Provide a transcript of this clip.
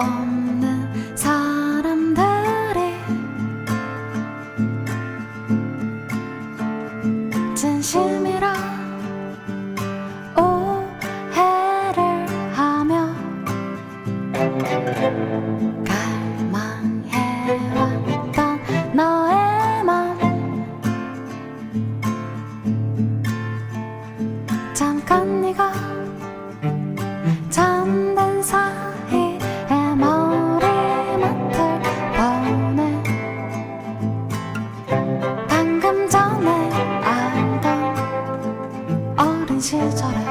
없는 사람들이 진심이라 오해를 하며 갈망해왔던 너의 맘 잠깐 네가 시절에